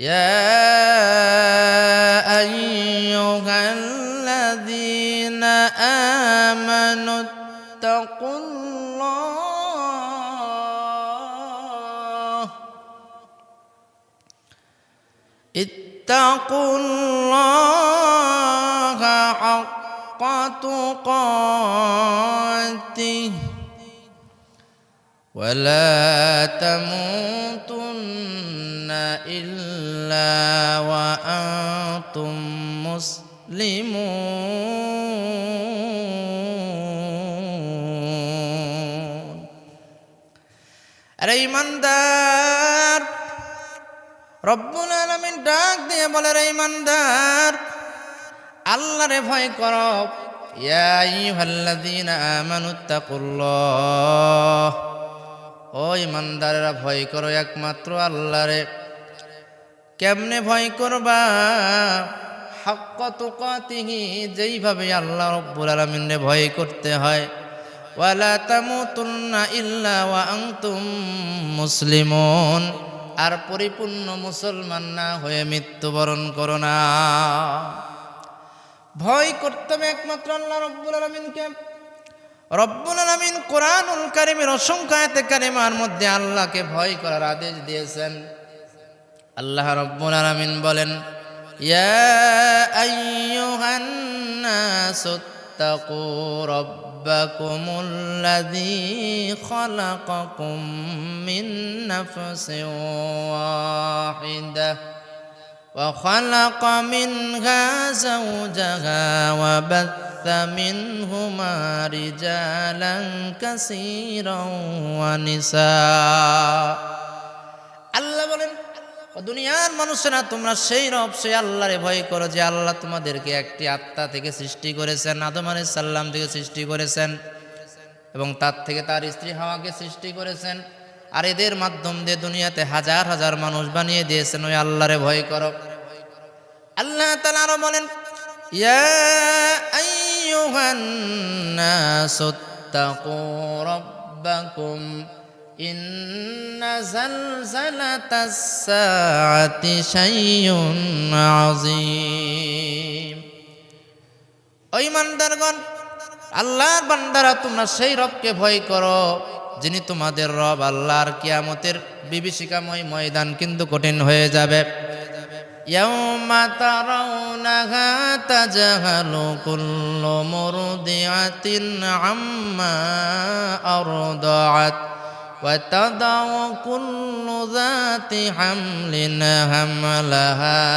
يا أيها الذين آمنوا اتقوا الله. اتقوا الله حق تقاته. ولا تموتن إلا وأنتم مسلمون আরে ইমানদার রব্বুল আলমিন ডাক দিয়ে বলে রে ইমানদার আল্লাহরে ভয় কর ইয়া আইয়ুহাল্লাযীনা আমানুত্তাকুল্লাহ ও ইমানদারেরা ভয় করো একমাত্র আল্লাহরে কেমনে ভয় করবা? হাক্ক তুকাতিহি, যেইভাবে আল্লাহ রব্বুল আলমিনরে ভয় করতে হয়। ওয়ালা তামুতুন্না ইল্লা ওয়া আনতুম মুসলিমুন। আর পরিপূর্ণ মুসলমান না হয়ে মৃত্যুবরণ করো না। ভয় করতে হবে একমাত্র আল্লাহ রব্বুল আলমিনকে। রব্বুল আলমিন কোরআনুল কারিমের অসংখ্য আয়াতে কারিমার মধ্যে আল্লাহকে ভয় করার আদেশ দিয়েছেন। আল্লাহ রব্বুল আলমিন বলেন ইয়া আইয়ুহান নাসু اتقوا ربكم الذي خلقكم من نفس واحده وخلق منها زوجها وبث منهما رجالا كثيرا ونساء আল্লাহ বলেন ও দুনিয়ার মানুষেরা, তোমরা সেই রব, সেই আল্লাহরে ভয় করো যে আল্লাহ তোমাদেরকে একটি আত্মা থেকে সৃষ্টি করেছেন, আদম আলাইহিস সাল্লাম থেকে সৃষ্টি করেছেন এবং তার থেকে তার স্ত্রী হাওয়াকে সৃষ্টি করেছেন আর এদের মাধ্যম দিয়ে দুনিয়াতে হাজার হাজার মানুষ বানিয়ে দিয়েছেন, ওই আল্লাহরে ভয় করো। আল্লাহ তাআলা আরও বলেন, ইয়া আইয়ুহান নাসু তাকু রাব্বাকুম ইন্না জালজালাতাস সাআতি শাইউন আযীম ও ইমানদারগণ আল্লাহর বান্দারা তোমরা সেই রবকে ভয় করো যিনি তোমাদের রব আল্লাহর কিয়ামতের বিভীষিকাময় ময়দান কিন্তু কঠিন হয়ে যাবে يوم ترونها تجهل كل مرضعة عما أرضعت وتضع كل ذات حمل حملها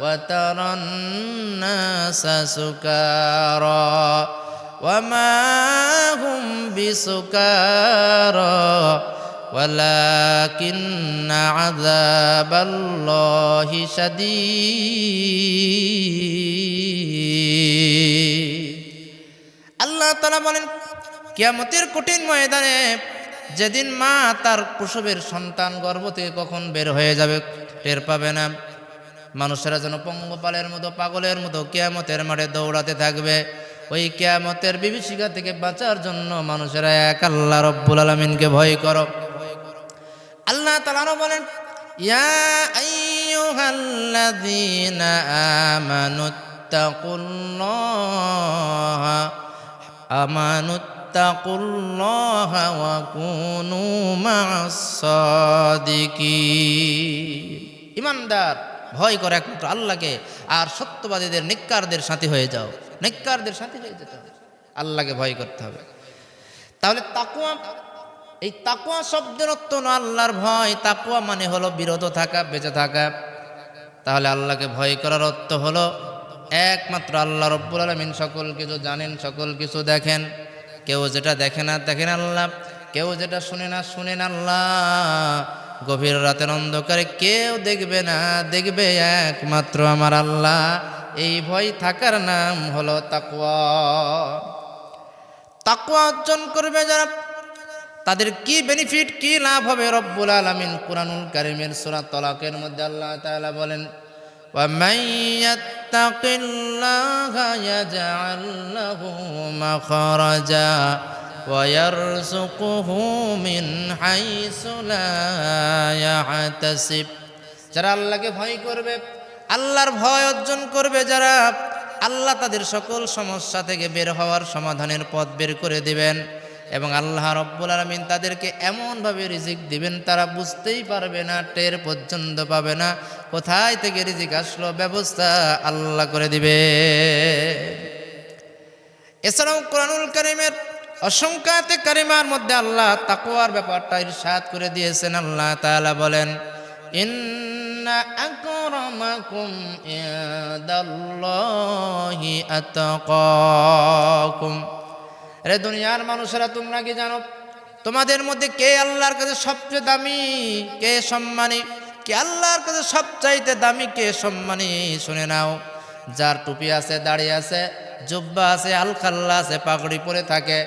وترى الناس سكارى وما هم بسكارى ولكن عذاب الله شديد আল্লাহ তালা বলেন কিয়ামতের কঠিন ময়দানে যেদিন মা তার প্রসবের সন্তান গর্ভ থেকে কখন বের হয়ে যাবে টের পাবে না। মানুষেরা যেন পঙ্গপালের মতো, পাগলের মতো কেয়ামতের মাঠে দৌড়াতে থাকবে। ওই কেয়ামতের বিভীষিকা থেকে বাঁচার জন্য মানুষেরা এক আল্লাহ রব্বুল আলমিনকে ভয় কর। আল্লাহ তালারও বলেন আইয়ুহাল্লাযীনা আমানুত্তাকুল্লাহা ওয়া কুনু মা'আস সাদিকিন ইমানদার, ভয় করে একমাত্র আল্লাহকে, আর সত্যবাদীদের নিক্কারদের সাথী হয়ে যাও। নিক্কারদের সাথী হয়ে যেতে হবে। আল্লাহকে ভয় করতে হবে। তাহলে তাকুয়া এই তাকুয়া শব্দের অর্থ না আল্লাহর ভয়। তাকুয়া মানে হলো বিরত থাকা, বেঁচে থাকা। তাহলে আল্লাহকে ভয় করার অর্থ হলো, একমাত্র আল্লাহ রব্বুল আলমিন সকল কিছু জানেন, সকল কিছু দেখেন। কেউ যেটা দেখে না দেখে না আল্লাহ। কেউ যেটা শুনে না শুনেন আল্লাহ। গভীর রাতের অন্ধকারে কেউ দেখবে না, দেখবে একমাত্র আমার আল্লাহ। এই ভয় থাকার নাম হলো তাকুয়া তাকুয়া অর্জন করবে যারা। তাদের কি বেনিফিট কি লাভ হবে রব্বুল আলমিন? কুরানুল কারিমের সুরা তলাকের মধ্যে আল্লাহ তালা বলেন يتق الله يجعل له مخرجا ويرزقه من حيث لا يحتسب যারা আল্লাহকে ভয় করবে আল্লাহর ভয় অর্জন করবে যারা আল্লাহ তাদের সকল সমস্যা থেকে বের হওয়ার সমাধানের পথ বের করে দিবেন এবং আল্লাহ রব্বুল আলমিন তাদেরকে এমনভাবে রিজিক দিবেন, তারা বুঝতেই পারবে না, টের পর্যন্ত পাবে না, কোথায় থেকে রিজিক আসলো, ব্যবস্থা আল্লাহ করে দিবে। এছাড়াও কোরআনুল করিমের অসংখ্যাতে কারিমার মধ্যে আল্লাহ তাকুয়ার ব্যাপারটা ইরশাদ করে দিয়েছেন। আল্লাহ তাআলা বলেন, ইন্না রে দুনিয়ার মানুষেরা তোমরা কি জানো? তোমাদের মধ্যে কে আল্লাহর কাছে সবচেয়ে দামি, কে সম্মানী? কে আল্লাহর কাছে সবচাইতে দামি, কে সম্মানী? শুনে নাও। যার টুপি আছে, দাড়ি আছে, জুব্বা আছে, আলখাল্লা আছে, পাগড়ি পরে থাকে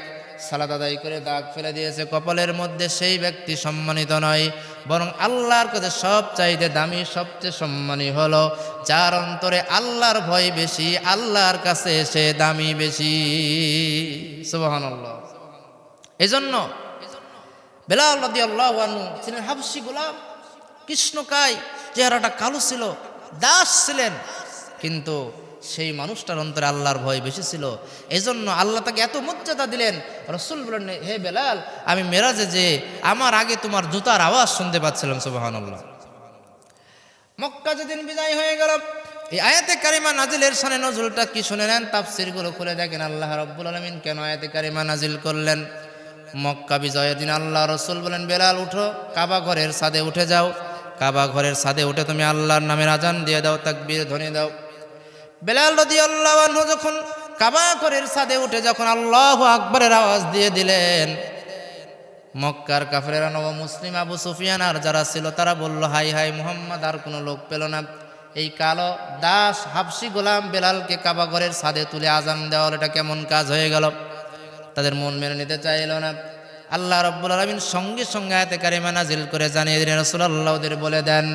সালাদ আদায় করে দাগ ফেলে দিয়েছে, কপালের মধ্যে সেই ব্যক্তি সম্মানিত নয়। বরং আল্লাহর কাছে সব চাইতে দামি, সবচেয়ে সম্মানী হলো, যার অন্তরে আল্লাহর ভয় বেশি, আল্লাহর কাছে সে দামি বেশি। সুবাহান এই জন্য বেলাল ছিলেন হাবসি গোলাম, কৃষ্ণকায় চেহারাটা কালো ছিল, দাস ছিলেন, কিন্তু সেই মানুষটার অন্তরে আল্লাহর ভয় বেশি ছিল। এই জন্য আল্লাহ তাকে এত মর্যাদা দিলেন। রসুল বলেন হে বেলাল, আমি মেরাজে যে আমার আগে তোমার জুতার আওয়াজ শুনতে পাচ্ছিলাম সুবাহান আল্লাহ মক্কা যেদিন বিদায় হয়ে গেল, এই আয়াতে কারিমা নাজিলের সানে নজরুলটা কি শুনে নেন? তাফসিরগুলো খুলে দেখেন, আল্লাহ রব্বুল আলমিন কেন আয়াতে কারিমা নাজিল করলেন? মক্কা বিজয়ের দিন আল্লাহ রসুল বলেন, বেলাল, উঠো, কাবা ঘরের ছাদে উঠে যাও। কাবা ঘরের ছাদে উঠে তুমি আল্লাহর নামের আজান দিয়ে দাও, তাকবীর ধ্বনি দাও। বেলাল রদি আল্লাহ যখন কাবা ঘরের ছাদে উঠে, যখন আল্লাহ আকবরের আওয়াজ দিয়ে দিলেন, মক্কার কাফেরা নব মুসলিম আবু সুফিয়ান আর যারা ছিল, তারা বলল, হাই হাই মুহাম্মদ, আর কোনো লোক পেল না। এই কালো দাস, হাফসি গোলাম বেলালকে কাবা ঘরের ছাদে তুলে আজান দেওয়াল এটা কেমন কাজ হয়ে গেল? তাদের মন মেনে নিতে চাইল না। আল্লাহ রব্বুল আলমিন সঙ্গে সঙ্গে আয়তে কারিমা নাজিল করে জানিয়ে দিলেন রসুল্লাহ ওদের বলে দেন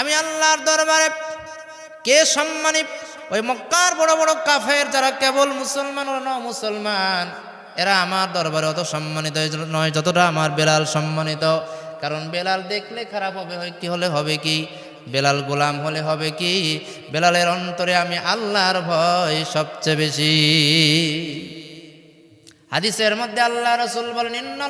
আমি আল্লাহর দরবারে কে সম্মানী? ওই মক্কার বড় বড় কাফের যারা কেবল মুসলমান ও ন মুসলমান এরা আমার দরবারে অত সম্মানিত নয়, যতটা আমার বেলাল সম্মানিত। কারণ বেলাল দেখলে খারাপ হবে, হয় কি হলে হবে কি? বেলাল গোলাম হলে হবে কি? বেলালের অন্তরে আমি আল্লাহর ভয় সবচেয়ে বেশি। হাদিসের মধ্যে আল্লাহ রসুল বলেন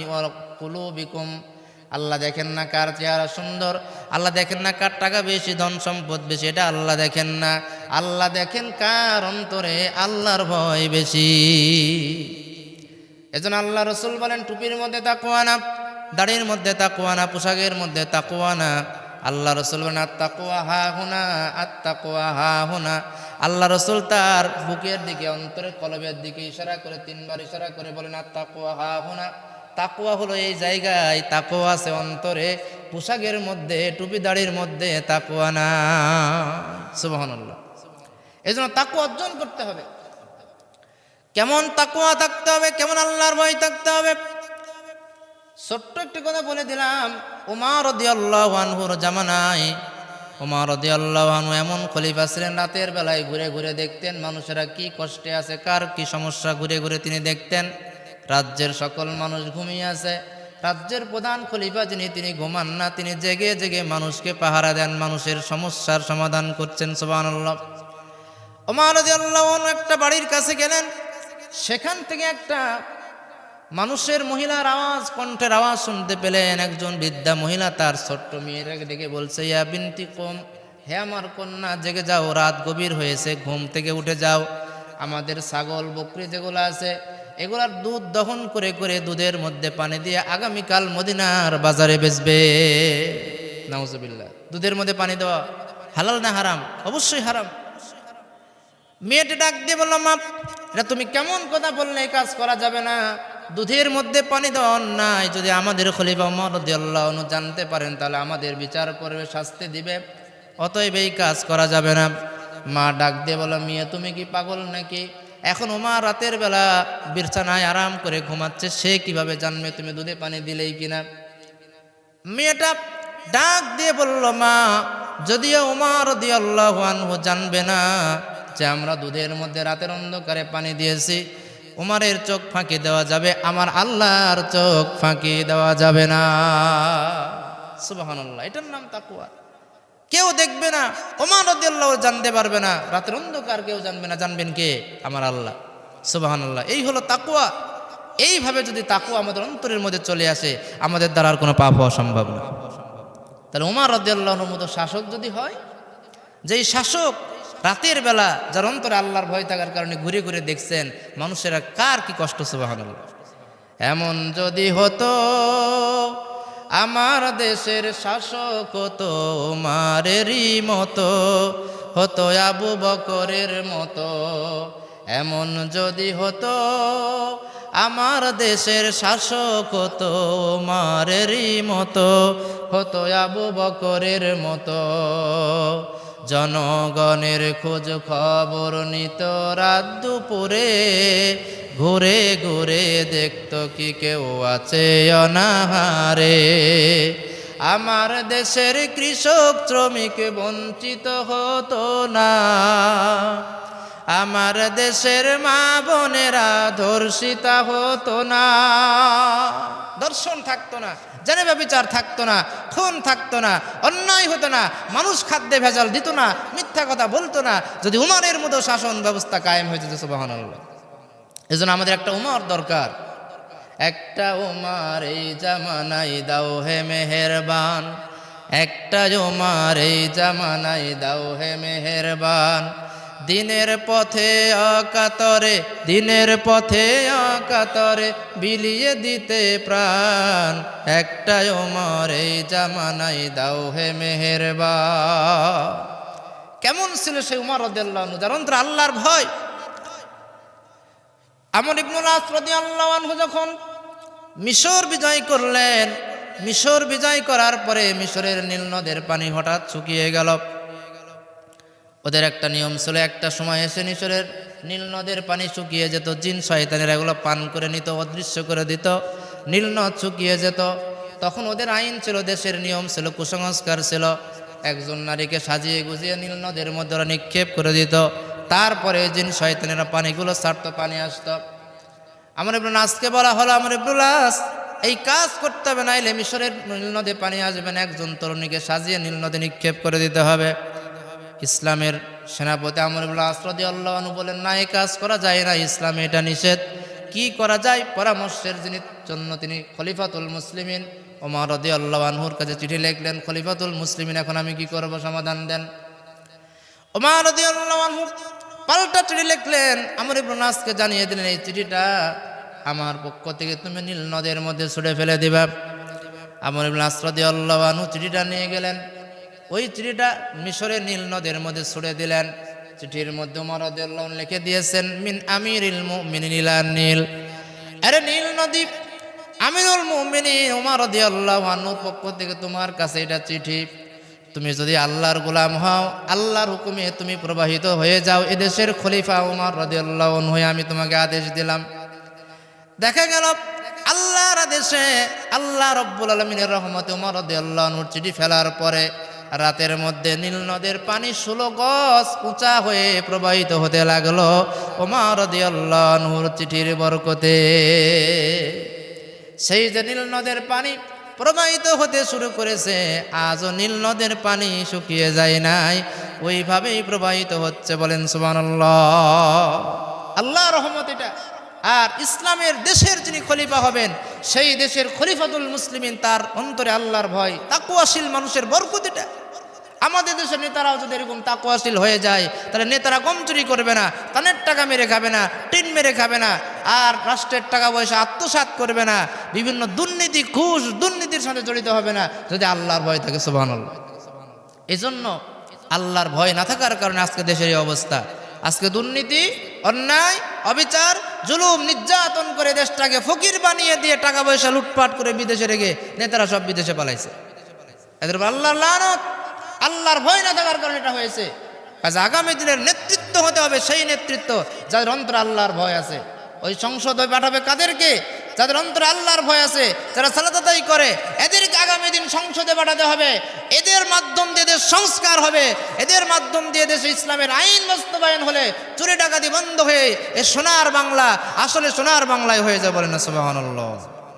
ওয়া আল্লাহ দেখেন না কার চেহারা সুন্দর, আল্লাহ দেখেন না কার টাকা বেশি, ধন সম্পদ বেশি, এটা আল্লাহ দেখেন না। আল্লাহ দেখেন কার অন্তরে আল্লাহর ভয় বেশি। এজন্য আল্লাহ রসুল বলেন, টুপির মধ্যে তাকুয়ানা দাড়ির মধ্যে তাকুয়ানা পোশাকের মধ্যে তাকুয়ানা আল্লাহ রসুল বলেন আত্মাকুয়া হা হুনা আত্মাকুয়া হা হুনা। আল্লাহ রসুল তার বুকের দিকে, অন্তরের কলবের দিকে ইশারা করে, তিনবার ইশারা করে বলেন আত্মাকুয়া হা হুনা। তাকুয়া হলো এই জায়গায় তাকুয়া আছে অন্তরে, পোশাকের মধ্যে, টুপি দাড়ির মধ্যে তাকুয়া না। এই জন্য তাকুয়া অর্জন করতে হবে। কেমন তাকুয়া থাকতে হবে, কেমন আল্লাহর ভয় থাকতে হবে। ছোট্ট একটি কথা বলে দিলাম উমার আনহুর জামানায় উমার আনহু এমন খলিফা ছিলেন, রাতের বেলায় ঘুরে ঘুরে দেখতেন মানুষেরা কি কষ্টে আছে, কার কি সমস্যা, ঘুরে ঘুরে তিনি দেখতেন। রাজ্যের সকল মানুষ ঘুমিয়ে আছে, রাজ্যের প্রধান খলিফা যিনি, তিনি ঘুমান না, তিনি জেগে জেগে মানুষকে পাহারা দেন, মানুষের সমস্যার সমাধান করছেন রাদিয়াল্লাহু আনহু একটা বাড়ির কাছে গেলেন সেখান থেকে একটা মানুষের মহিলার আওয়াজ, কণ্ঠের আওয়াজ শুনতে পেলেন একজন বৃদ্ধা মহিলা, তার ছোট্ট মেয়েটাকে ডেকে বলছে, ইয়া বিনতি কম, হে আমার কন্যা, জেগে যাও, রাত গভীর হয়েছে, ঘুম থেকে উঠে যাও। আমাদের ছাগল, বকরি যেগুলো আছে, এগুলার দুধ দহন করে করে দুধের মধ্যে পানি দিয়ে আগামীকাল মদিনার বাজারে বেচবে। নাউজুবিল্লাহ। দুধের মধ্যে পানি দেওয়া হালাল না হারাম? অবশ্যই হারাম। মেয়েটা ডাক দিয়ে বললাম মা এটা তুমি কেমন কথা বললে, এই কাজ করা যাবে না। দুধের মধ্যে পানি দেওয়া অন্যায়। যদি আমাদের খলিফা মরদ্দাল্লাহ জানতে পারেন, তাহলে আমাদের বিচার করবে, শাস্তি দিবে। অতএব এই কাজ করা যাবে না। মা ডাক দিয়ে বলো, মিয়া, তুমি কি পাগল নাকি? এখন ওমা রাতের বেলা বিছানায় আরাম করে ঘুমাচ্ছে, সে কীভাবে জানবে তুমি দুধে পানি দিলেই কিনা? মেয়েটা ডাক দিয়ে বলল, মা, যদিও উমার দিয়াল্লাহ আনহু জানবে না যে আমরা দুধের মধ্যে রাতের অন্ধকারে পানি দিয়েছি, উমারের চোখ ফাঁকি দেওয়া যাবে, আমার আল্লাহর চোখ ফাঁকি দেওয়া যাবে না। সুবহানাল্লাহ, এটার নাম তাকুয়া কেউ দেখবে না ওমান রদিয়াল্লাহ জানতে পারবে না, রাতের অন্ধকার কেউ জানবে না, জানবেন কে? আমার আল্লাহ। সুবাহান আল্লাহ এই হলো তাকুয়া এইভাবে যদি তাকুয়া আমাদের অন্তরের মধ্যে চলে আসে, আমাদের দ্বারা আর কোনো পাপ হওয়া সম্ভব না। তাহলে ওমার রদিয়াল্লাহর মতো শাসক যদি হয়, যেই শাসক রাতের বেলা যার অন্তরে আল্লাহর ভয় থাকার কারণে ঘুরে ঘুরে দেখছেন, মানুষেরা কার কি কষ্ট সুবাহান এমন যদি হতো, আমার দেশের শাসক হতো মারেরই মতো, হতো আবু বকরের মতো। এমন যদি হতো, আমার দেশের শাসক হতো মারেরই মতো, হতো আবু বকরের মতো। জনগণের খোঁজ খবর নিত রাত দুপুরে। ঘুরে ঘুরে দেখত কি কেউ আছে অনাহারে। আমার দেশের কৃষক শ্রমিক বঞ্চিত হতো না। আমার দেশের মা বোনেরা ধর্ষিতা হতো না। দর্শন থাকতো না, জেনে বিচার থাকতো না, খুন থাকতো না, অন্যায় হতো না, মানুষ খাদ্যে ভেজাল দিত না, মিথ্যা কথা বলতো না। যদি উমারের মতো শাসন ব্যবস্থা কায়েম হয়ে যেত সুবাহান এই জন্য আমাদের একটা উমার দরকার। একটা উমার এই জামানাই দাও হে মেহেরবান। একটা উমার এই জামানাই দাও হে মেহেরবান। দিনের পথে অকাতরে, দিনের পথে অকাতরে বিলিয়ে দিতে প্রাণ। একটা ওমর, এই জামানাই দাও হে মেহেরবান। কেমন ছিল সেই উমর রদাল্লাহ অন্তরে আল্লাহর ভয়। আমর ইবনুল আসরদি আল্লাহ যখন মিশর বিজয় করলেন, মিশর বিজয় করার পরে মিশরের নীল নদের পানি হঠাৎ শুকিয়ে গেল। ওদের একটা নিয়ম ছিল, একটা সময় এসে মিশরের নীল নদের পানি শুকিয়ে যেত, জিন শয়তানের এগুলো পান করে নিত, অদৃশ্য করে দিত, নীল নদ শুকিয়ে যেত। তখন ওদের আইন ছিল, দেশের নিয়ম ছিল, কুসংস্কার ছিল। একজন নারীকে সাজিয়ে গুজিয়ে নীল নদের মধ্যে ওরা নিক্ষেপ করে দিত। তারপরে জিন শয়তানেরা পানিগুলো ছাড়তো, পানি আসতো। আমার ইবনুল নাসকে বলা হলো, আমার ইবনুল এই কাজ করতে হবে না এলে মিশরের নীল নদে পানি আসবেন একজন তরুণীকে সাজিয়ে নীল নদে নিক্ষেপ করে দিতে হবে। ইসলামের সেনাপতি আমর ইবুল্লাহ আসরদি আল্লাহনু বলেন, না এই কাজ করা যায় না, ইসলামে এটা নিষেধ। কি করা যায়? পরামর্শের যিনি জন্য তিনি খলিফাতুল মুসলিমিন ওমর রদি কাছে চিঠি লিখলেন, খলিফাতুল মুসলিমিন, এখন আমি কি করব? সমাধান দেন। ওমর রদি পাল্টা চিঠি লিখলেন, আমর ইবনুল নাসকে জানিয়ে দিলেন, এই চিঠিটা আমার পক্ষ থেকে তুমি নীল নদের মধ্যে ছুড়ে ফেলে দিবা। আমর ইবনুল আসরদি আল্লাহ চিঠিটা নিয়ে গেলেন ওই চিঠিটা মিশরের নীল নদের মধ্যে ছুড়ে দিলেন। চিঠির মধ্যে মরদুল্লাহ লিখে দিয়েছেন, মিন আমির মিন নীলার নীল। আরে নীল নদী, আমিরুল মুমিনী উমার আল্লাহ আনুর পক্ষ থেকে তোমার কাছে এটা চিঠি। তুমি যদি আল্লাহর গোলাম হও, আল্লাহর হুকুমে তুমি প্রবাহিত হয়ে যাও। এদেশের খলিফা উমার রদিয়াল্লাহ হয়ে আমি তোমাকে আদেশ দিলাম। দেখা গেল, আল্লাহর আদেশে আল্লাহ রব্বুল আলমিনের রহমতে উমর রদিয়াল্লাহ চিঠি ফেলার পরে রাতের মধ্যে নীল নদের পানি ষোলো গছ উঁচা হয়ে প্রবাহিত হতে লাগল। ওমার নূর চিঠির বরকতে। সেই যে নীল নদের পানি প্রবাহিত হতে শুরু করেছে, আজও নীল নদের পানি শুকিয়ে যায় নাই। ওইভাবেই প্রবাহিত হচ্ছে বলেন সুবান আল্লাহ রহমত এটা। আর ইসলামের দেশের যিনি খলিফা হবেন, সেই দেশের খলিফাতুল মুসলিমিন তার অন্তরে আল্লাহর ভয়, তাকুয়াশীল মানুষের বরকত এটা। আমাদের দেশের নেতারাও যদি এরকম তাকুয়াশীল হয়ে যায়, তাহলে নেতারা কম চুরি করবে না তানের টাকা মেরে খাবে না, টিন মেরে খাবে না, আর রাষ্ট্রের টাকা পয়সা আত্মসাত করবে না, বিভিন্ন দুর্নীতি, ঘুষ দুর্নীতির সাথে জড়িত হবে না, যদি আল্লাহর ভয় থাকে সুবাহ এই জন্য আল্লাহর ভয় না থাকার কারণে আজকে দেশের এই অবস্থা। আজকে দুর্নীতি, অন্যায়, অবিচার, জুলুম, নির্যাতন করে দেশটাকে ফকির বানিয়ে দিয়ে টাকা পয়সা লুটপাট করে বিদেশে রেখে নেতারা সব বিদেশে পালাইছে। এদের আল্লাহ লানত। আল্লাহর ভয় না থাকার কারণে এটা হয়েছে। কাজে আগামী দিনের নেতৃত্ব হতে হবে সেই নেতৃত্ব যাদের অন্তর আল্লাহর ভয় আছে। ওই সংসদ পাঠাবে কাদেরকে? যাদের অন্তরে আল্লাহর ভয় আছে, যারা সালাতাই করে, এদেরকে আগামী দিন সংসদে পাঠাতে হবে। এদের মাধ্যম দিয়ে দেশ সংস্কার হবে। এদের মাধ্যম দিয়ে দেশে ইসলামের আইন বাস্তবায়ন হলে চুরি ডাকাতি বন্ধ হয়ে এ সোনার বাংলা আসলে সোনার বাংলায় হয়ে যাবে বলেন সুবহানাল্লাহ।